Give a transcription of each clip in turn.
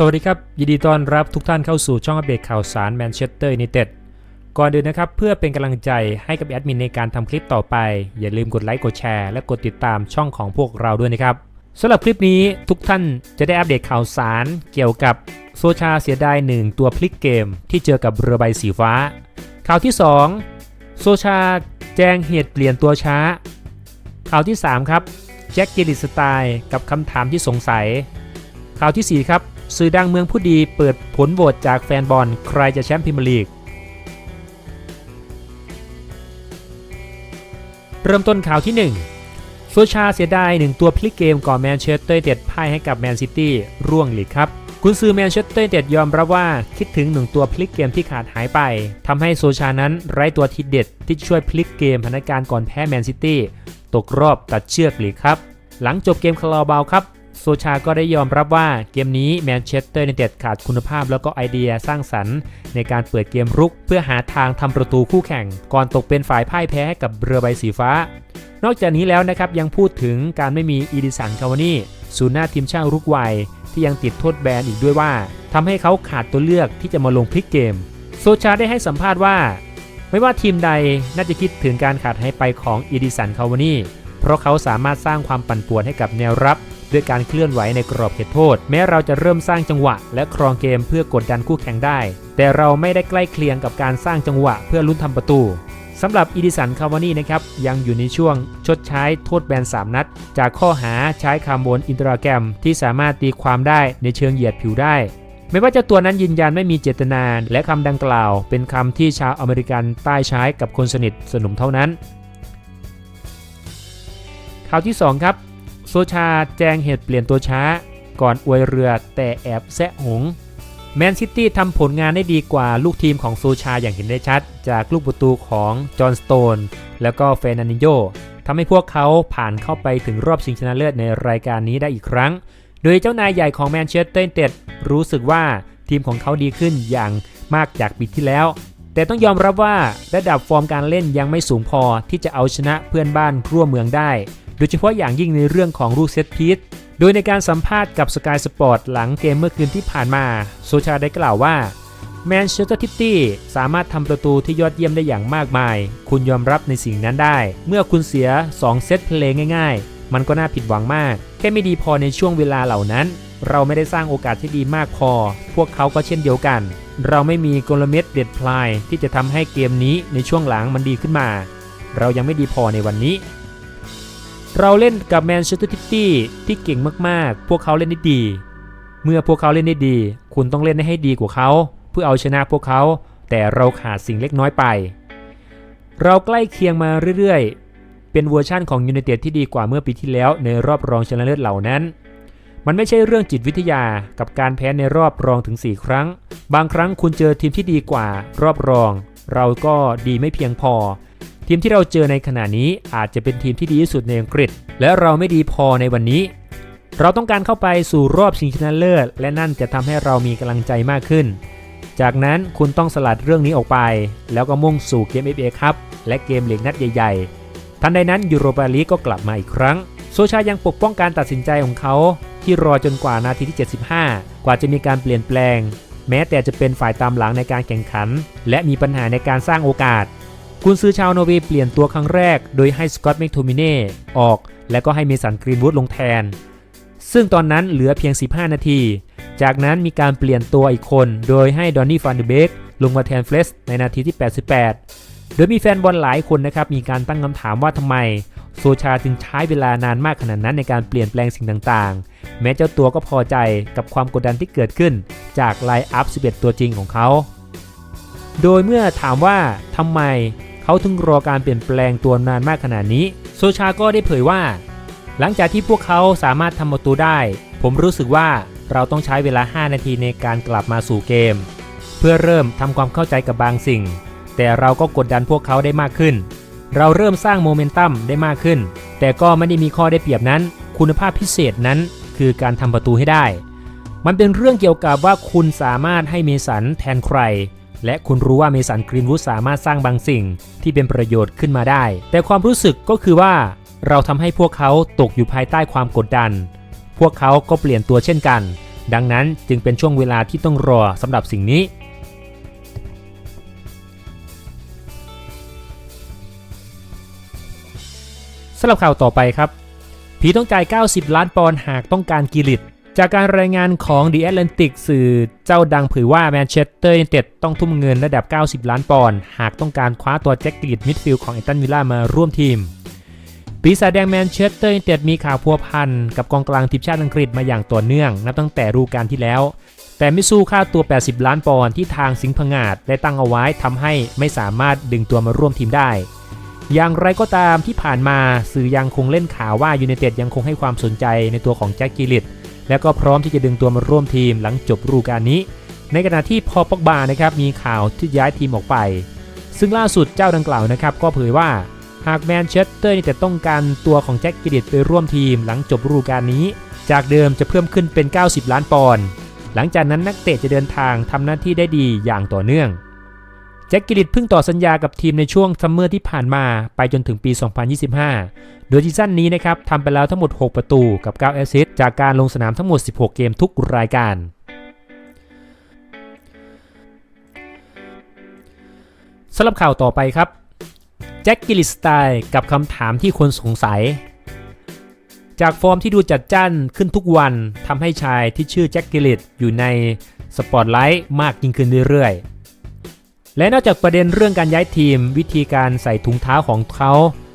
สวัสดีครับ ยินดีต้อนรับทุกท่านเข้าสู่ช่องอัปเดตข่าวสารแมนเชสเตอร์ยูไนเต็ดก่อนอื่นนะครับ เพื่อเป็นกำลังใจให้กับแอดมินในการทำคลิปต่อไป อย่าลืมกดไลค์กดแชร์และกดติดตามช่องของพวกเราด้วยนะครับสำหรับคลิปนี้ทุกท่านจะได้อัปเดตข่าวสารเกี่ยวกับโซชาเสียดายหนึ่งตัวพลิกเกมที่เจอกับเรือใบสีฟ้า ข่าวที่ 2 โซชาแจ้งเหตุเปลี่ยนตัวช้า ข่าวที่ 3 ครับแจ็คเกลิสไตล์กับคำถามที่สงสัย ข่าวทีสี่4 ครับ สื่อดังเมืองผู้ดีเปิดผลโหวตจากแฟนบอล ใครจะแชมป์พรีเมียร์ลีก เริ่มต้นข่าวที่ 1 โซชาเสียดายหนึ่งตัวพลิกเกมก่อนแมนเชสเตอร์เต็ดพ่ายให้กับแมนซิตี้ร่วงหลีกครับกุนซือแมนเชสเตอร์เต็ดยอมรับว่าคิดถึงหนึ่งตัวพลิกเกมที่ขาดหายไปทำให้โซชานั้นไร้ตัวทีเด็ดที่ช่วยพลิกเกมพนักการก่อนแพ้แมนซิตี้ตกรอบตัดเชือกหลีกครับ หลังจบเกมคาราบาวครับ โซชาก็ได้ยอมรับว่าเกมนี้แมนเชสเตอร์ยูไนเต็ดขาดคุณภาพแล้วก็ไอเดียสร้างสรรค์ ในการเปิดเกมรุกเพื่อหาทางทำประตูคู่แข่ง ก่อนตกเป็นฝ่ายพ่ายแพ้ให้กับเรือใบสีฟ้า นอกจากนี้แล้วนะครับยังพูดถึงการไม่มีอีดิสันคาวานี่ศูนย์หน้าทีมชาติรุกวัย ที่ยังติดโทษแบนอีกด้วยว่าทำให้เขาขาดตัวเลือกที่จะมาลงพลิกเกม โซชาได้ให้สัมภาษณ์ว่า ไม่ว่าทีมใดน่าจะคิดถึงการขาดหายไปของอีดิสันคาวานี่เพราะเขาสามารถสร้างความปั่นป่วนให้กับแนวรับ ด้วยการเคลื่อนไหวในกรอบเขตโทษ แม้เราจะเริ่มสร้างจังหวะ และครองเกมเพื่อกดดันคู่แข่งได้ แต่เราไม่ได้ใกล้เคียงกับการสร้างจังหวะเพื่อลุ้นทำประตูสำหรับอีดิสันคาวานี่นะครับ ยังอยู่ในช่วงชดใช้โทษแบน 3 นัด จากข้อหาใช้คำบนอินตราแกรม ที่สามารถตีความได้ในเชิงเหยียดผิวได้ไม่ว่าเจ้าตัวนั้นยืนยันไม่มีเจตนา และคำดังกล่าว เป็นคำที่ชาวอเมริกันใต้ใช้กับคนสนิทสนมเท่านั้นข่าวที่ 2 ครับ โซชาแจ้งเหตุเปลี่ยนตัวช้า ก่อนอวยเรือแต่แอบแซะหงแมนซิตี้ทำผลงานได้ดีกว่าลูกทีมของโซชาอย่างเห็นได้ชัด จากลูกประตูของจอห์นสโตนแล้วก็เฟนันดิโยทำให้พวกเขาผ่านเข้าไปถึงรอบชิงชนะเลิศในรายการนี้ได้อีกครั้ง โดยเจ้านายใหญ่ของแมนเชสเตอร์ยูไนเต็ดรู้สึกว่าทีมของเขาดีขึ้นอย่างมากจากปีที่แล้ว แต่ต้องยอมรับว่าระดับฟอร์มการเล่นยังไม่สูงพอที่จะเอาชนะเพื่อนบ้านร่วมเมืองได้ โดยเฉพาะอย่างยิ่งในเรื่องของลูกเซตพีซโดยในการสัมภาษณ์กับสกายสปอร์ตหลังเกมเมื่อคืนที่ผ่านมา โซชาได้กล่าวว่าแมนเชสเตอร์ทิตี้สามารถทำประตูที่ยอดเยี่ยมได้อย่างมากมาย คุณยอมรับในสิ่งนั้นได้ เมื่อคุณเสีย 2 เซตเพลงง่ายๆ มันก็น่าผิดหวังมาก แค่ไม่ดีพอในช่วงเวลาเหล่านั้น เราไม่ได้สร้างโอกาสที่ดีมากพอ พวกเขาก็เช่นเดียวกัน เราไม่มีกลเม็ดเด็ดพลายที่จะทำให้เกมนี้ในช่วงหลังมันดีขึ้นมา เรายังไม่ดีพอในวันนี้ เราเล่นกับแมนเชสเตอร์ซิตี้ที่เก่งมากๆ พวกเขาเล่นได้ดี เมื่อพวกเขาเล่นได้ดี คุณต้องเล่นให้ดีกว่าเขา เพื่อเอาชนะพวกเขา แต่เราขาดสิ่งเล็กน้อยไป เราใกล้เคียงมาเรื่อยๆ เป็นเวอร์ชั่นของยูไนเต็ดที่ดีกว่าเมื่อปีที่แล้วในรอบรองชนะเลิศเหล่านั้น มันไม่ใช่เรื่องจิตวิทยากับการแพ้ในรอบรองถึง 4 ครั้ง บางครั้งคุณเจอทีมที่ดีกว่า รอบรอง เราก็ดีไม่เพียงพอ ทีมที่เราเจอในขณะนี้อาจจะเป็นทีมที่ดีที่สุดในอังกฤษ และเราไม่ดีพอในวันนี้ เราต้องการเข้าไปสู่รอบชิงชนะเลิศ และนั่นจะทำให้เรามีกำลังใจมากขึ้น จากนั้นคุณต้องสลัดเรื่องนี้ออกไป แล้วก็มุ่งสู่เกม FA ครับและเกมเหลีกนัดใหญ่ๆ ทันใดนั้นยูโรปาลีกก็กลับมาอีกครั้ง โซชายังปกป้องการตัดสินใจของเขา ที่รอจนกว่านาทีที่ 75 กว่าจะมีการเปลี่ยนแปลง แม้แต่จะเป็นฝ่ายตามหลังในการแข่งขัน และมีปัญหาในการสร้างโอกาส กุนซือชาวนอร์เวย์เปลี่ยนตัวครั้งแรก โดยให้สกอตต์แมคโทมิเน่ออก และก็ให้เมสันกรีนวูดลงแทน ซึ่งตอนนั้นเหลือเพียง 15 นาที จากนั้นมีการเปลี่ยนตัวอีกคน โดยให้ดอนนี่ฟันเดเบกลงมาแทนเฟลสในนาทีที่ 88 โดยมีแฟนบอลหลายคนนะครับมีการตั้งคำถามว่าทำไมโซชาจึงใช้เวลานานมากขนาดนั้นในการเปลี่ยนแปลงสิ่งต่างๆ แม้เจ้าตัวก็พอใจกับความกดดันที่เกิดขึ้น จากไลน์อัพ 11 ตัวจริงของเขา โดยเมื่อถามว่าทำไม เขาถึงรอการเปลี่ยนแปลงตัวนานมากขนาดนี้ โซชาก็ได้เผยว่า หลังจากที่พวกเขาสามารถทำประตูได้ ผมรู้สึกว่าเราต้องใช้เวลา 5 นาทีในการกลับมาสู่เกม เพื่อเริ่มทำความเข้าใจกับบางสิ่ง แต่เราก็กดดันพวกเขาได้มากขึ้น เราเริ่มสร้างโมเมนตัมได้มากขึ้น แต่ก็ไม่ได้มีข้อได้เปรียบนั้น คุณภาพพิเศษนั้นคือการทำประตูให้ได้ มันเป็นเรื่องเกี่ยวกับว่าคุณสามารถให้เมสันแทนใคร และคุณรู้ว่าเมสันกรีนวูดสามารถสร้างบางสิ่งที่เป็นประโยชน์ขึ้นมาได้ แต่ความรู้สึกก็คือว่า เราทำให้พวกเขาตกอยู่ภายใต้ความกดดัน พวกเขาก็เปลี่ยนตัวเช่นกัน ดังนั้นจึงเป็นช่วงเวลาที่ต้องรอสำหรับสิ่งนี้ สำหรับข่าวต่อไปครับ ผีต้องจ่าย 90 ล้านปอนด์หากต้องการกิริต จากการรายงานของ The Atlantic สื่อเจ้าดังเผยว่าแมนเชสเตอร์ยูไนเต็ดต้องทุ่มเงินระดับ 90 ล้านปอนด์หากต้องการคว้าตัวแจ็คกิริตมิดฟิลด์ของแอตตันวิลล่ามาร่วมทีม ปีศาจแดงแมนเชสเตอร์ยูไนเต็ดมีข่าวพัวพันกับกองกลางทีมชาติอังกฤษมาอย่างต่อเนื่องนับตั้งแต่ฤดูกาลที่แล้ว แต่ไม่สู้ค่าตัว 80 ล้านปอนด์ที่ทางสิงห์พงาดได้ตั้งเอาไว้ทำให้ไม่สามารถดึงตัวมาร่วมทีมได้อย่างไรก็ตามที่ผ่านมาสื่อยังคงเล่นข่าวว่ายูไนเต็ดยังคงให้ความสนใจในตัวของแจ็คกิลิต และก็พร้อมที่จะดึงตัวมาร่วมทีมหลังจบฤดูกาลนี้ ในขณะที่พอปอกบานะครับมีข่าวที่ย้ายทีมออกไป ซึ่งล่าสุดเจ้าดังกล่าวนะครับก็เผยว่าหากแมนเชสเตอร์ยูไนเต็ดต้องการตัวของแจ็คกิลิตไปร่วมทีมหลังจบฤดูกาลนี้ จากเดิมจะเพิ่มขึ้นเป็น 90 ล้านปอนด์หลังจากนั้นนักเตะจะเดินทางทำหน้าที่ได้ดีอย่างต่อเนื่อง แจ็คกิลิตเพิ่งต่อสัญญากับทีมในช่วงซัมเมอร์ที่ผ่านมาไปจนถึงปี 2025 โดยซีซั่นนี้นะครับทำไปแล้วทั้งหมด 6 ประตูกับ 9 แอสซิสต์จากการลงสนามทั้งหมด 16 เกมทุกรายการ สำหรับข่าวต่อไปครับ แจ็คกิลิตสไตล์กับคำถามที่คนสงสัย จากฟอร์มที่ดูจัดจ้านขึ้นทุกวันทำให้ชายที่ชื่อแจ็คกิลิตอยู่ในสปอตไลท์มากยิ่งขึ้นเรื่อยๆ และนอกจากประเด็นเรื่องการย้ายทีม วิธีการใส่ถุงเท้าของเขา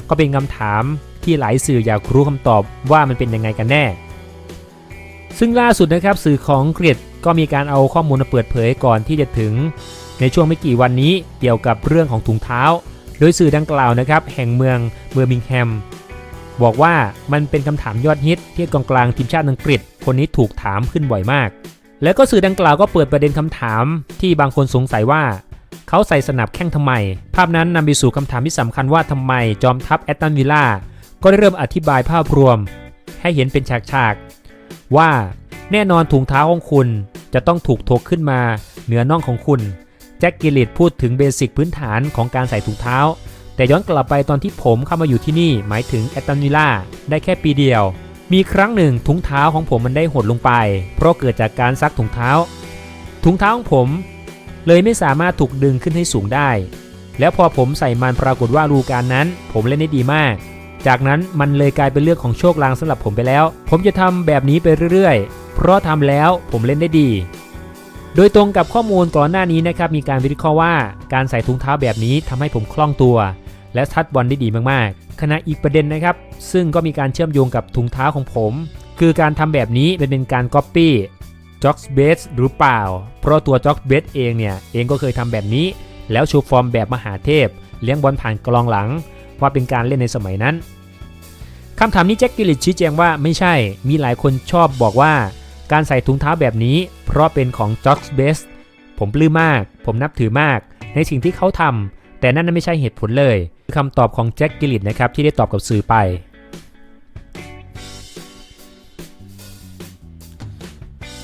ก็เป็นคำถามที่หลายสื่ออยากรู้คำตอบว่ามันเป็นยังไงกันแน่ ซึ่งล่าสุดนะครับสื่อของอังกฤษก็มีการเอาข้อมูลมาเปิดเผยก่อนที่จะถึง ในช่วงไม่กี่วันนี้เกี่ยวกับเรื่องของถุงเท้า โดยสื่อดังกล่าวนะครับแห่งเมืองเบอร์มิงแฮมบอกว่ามันเป็นคำถามยอดฮิตที่กองกลางทีมชาติอังกฤษ คนนี้ถูกถามขึ้นบ่อยมาก แล้วก็สื่อดังกล่าวก็เปิดประเด็นคำถามที่บางคนสงสัยว่า เขาใส่สนับแข้งทำไม ภาพนั้นนำไปสู่คำถามที่สำคัญว่าทำไมจอมทัพแอตตันวิลล่าก็ได้เริ่มอธิบายภาพรวม ให้เห็นเป็นฉากๆ ว่าแน่นอนถุงเท้าของคุณจะต้องถูกถกขึ้นมาเหนือน่องของคุณ แจ็คกิลิตพูดถึงเบสิกพื้นฐานของการใส่ถุงเท้า แต่ย้อนกลับไปตอนที่ผมเข้ามาอยู่ที่นี่หมายถึงแอตตันวิลล่าได้แค่ปีเดียว มีครั้งหนึ่งถุงเท้าของผมมันได้หดลงไป เพราะเกิดจากการซักถุงเท้า ถุงเท้าของผม เลยไม่สามารถถูกดึงขึ้นให้สูงได้ แล้วพอผมใส่มันปรากฏว่ารูการนั้น ผมเล่นได้ดีมาก จากนั้นมันเลยกลายเป็นเรื่องของโชคลางสำหรับผมไปแล้ว ผมจะทำแบบนี้ไปเรื่อยๆ เพราะทำแล้วผมเล่นได้ดี โดยตรงกับข้อมูลก่อนหน้านี้นะครับมีการวิเคราะห์ว่าการใส่ถุงเท้าแบบนี้ทำให้ผมคล่องตัว และทัดบอลได้ดีมากๆขณะอีกประเด็นนะครับ ซึ่งก็มีการเชื่อมโยงกับถุงเท้าของผม คือการทำแบบนี้เป็นเป็นการก๊อปปี้ จ็อกเบสหรือเปล่า เพราะตัวจ็อกเบสเองเนี่ยเองก็เคยทำแบบนี้ แล้วโชว์ฟอร์มแบบมหาเทพ เลี้ยงบอลผ่านกลองหลัง ว่าเป็นการเล่นในสมัยนั้นคำถามนี้แจ็คกิลลิตชี้แจงว่าไม่ใช่ มีหลายคนชอบบอกว่า การใส่ถุงเท้าแบบนี้ เพราะเป็นของจ็อกเบสผมปลื้มมาก ผมนับถือมาก ในสิ่งที่เขาทำแต่นั่นไม่ใช่เหตุผลเลยคือคำตอบของแจ็คกิลลิตนะครับที่ได้ตอบกับสื่อไป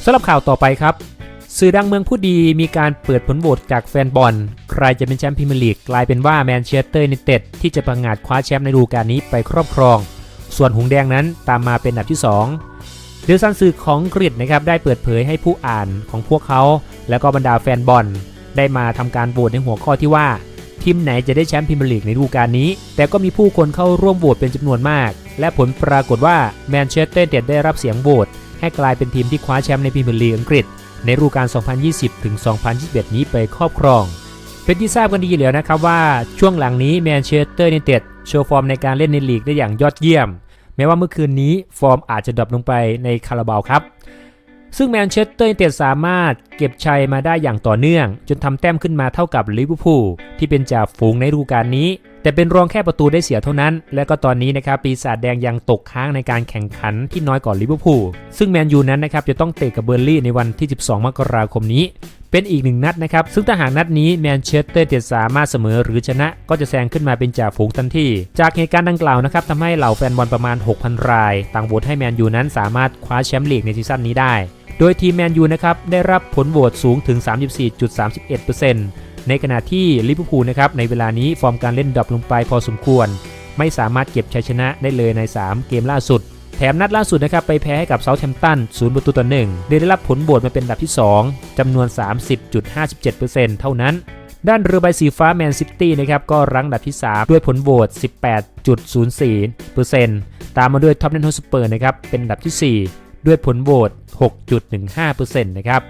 สำหรับข่าวต่อไปครับสื่อดังเมืองผู้ดีมีการเปิดผลโหวตจากแฟนบอล ใครจะเป็นแชมป์พรีเมียร์ลีกกลายเป็นว่าแมนเชสเตอร์ยูไนเต็ดที่จะประงาดคว้าแชมป์ในฤดูกาลนี้ไปครอบครอง ส่วนหงแดงนั้นตามมาเป็นอันดับที่ 2 เดลซันสื่อของอังกฤษนะครับได้เปิดเผยให้ผู้อ่านของพวกเขา แล้วก็บรรดาแฟนบอล ได้มาทำการโหวตในหัวข้อที่ว่า ทีมไหนจะได้แชมป์พรีเมียร์ลีกในฤดูกาลนี้ แต่ก็มีผู้คนเข้าร่วมโหวตเป็นจำนวนมาก และผลปรากฏว่าแมนเชสเตอร์ยูไนเต็ดได้รับเสียงโหวต ให้กลายเป็นทีมที่คว้าแชมป์ในพรีเมียร์ลีกอังกฤษ ในฤดูกาล 2020 ถึง 2021 นี้ไปครอบครอง เป็นที่ทราบกันดีอยู่แล้วนะครับว่าช่วงหลังนี้แมนเชสเตอร์ยูไนเต็ดโชว์ฟอร์มในการเล่นในลีกได้อย่างยอดเยี่ยม แม้ว่าเมื่อคืนนี้ฟอร์มอาจจะดรอปลงไปในคาราบาวครับซึ่งแมนเชสเตอร์ยูไนเต็ดสามารถเก็บชัยมาได้อย่างต่อเนื่อง จนทำแต้มขึ้นมาเท่ากับลิเวอร์พูลที่เป็นจ่าฝูงในฤดูกาลนี้ แต่เป็นรองแค่ประตูได้เสียเท่านั้น และก็ตอนนี้นะครับปีศาจแดงยังตกค้างในการแข่งขันที่น้อยกว่าลิเวอร์พูลซึ่งแมนยูนั้นนะครับจะต้องเตะกับเบอร์ลี่ในวันที่ 12 มกราคมนี้ เป็นอีกหนึ่งนัดนะครับ ซึ่งถ้าหากนัดนี้แมนเชสเตอร์ยูไนเดสามารถเสมอหรือชนะ ก็จะแซงขึ้นมาเป็นจ่าฝูงทันทีจากเหตุการณ์ดังกล่าวนะครับทำให้เหล่าแฟนบอลประมาณ 6,000 ราย ต่างโหวตให้แมนยูนั้นสามารถคว้าแชมป์ลีกในซีซั่นนี้ได้ โดยทีมแมนยูนะครับได้รับผลโหวตสูงถึง 34.31% ในขณะที่ลิเวอร์พูลนะครับในเวลานี้ฟอร์มการเล่นดรอปลงไปพอสมควร ไม่สามารถเก็บชัยชนะได้เลยใน 3 เกมล่าสุด แถมนัดล่าสุดนะครับไปแพ้ให้กับเซาท์แฮมป์ตัน0ประตูต่อ1โดยได้รับผลโหวตมาเป็นอันดับที่ 2จำนวน 30.57%เท่านั้น ด้านเรือใบสีฟ้าแมนซิตี้นะครับก็รั้งอันดับที่ 3 ด้วยผลโหวต18.04%ตามมาด้วยท็อปเนนโฮสเปอร์นะครับเป็นอันดับทีสี่4 ด้วยผลโหวต6.15%นะครับ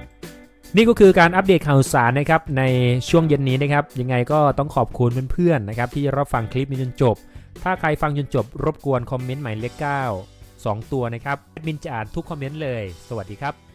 นี่ก็คือการอัปเดตข่าวสารนะครับในช่วงเย็นนี้นะครับ ยังไงก็ต้องขอบคุณเพื่อนๆนะครับที่รับฟังคลิปนี้จนจบ ถ้าใครฟังจนจบรบกวนคอมเมนต์หมายเลข9 2 ตัวนะครับแอดมินจะอ่านทุกคอมเมนต์เลย สวัสดีครับ